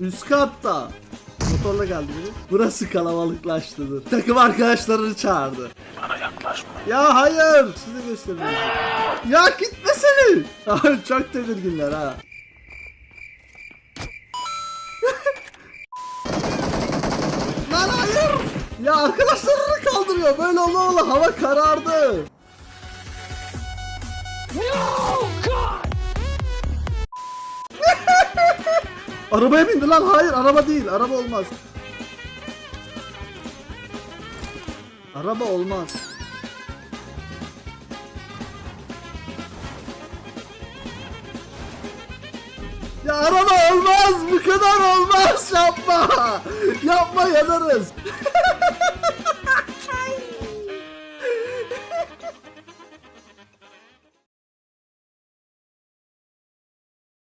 Üst katta. Motorla geldi biri. Burası kalabalıklaştı. Takım arkadaşlarını çağırdı. Bana yaklaşma. Ya hayır. Size göstereyim. Ya gitmesene. Ay, Çok tedirginler ha. Lan hayır. Ya arkadaşlarını kaldırıyor. Böyle ola ola hava karardı. Arabaya bindi lan. Hayır araba değil. Araba olmaz. Araba olmaz. Ya araba olmaz. Bu kadar olmaz. Yapma. Yapma yanarız.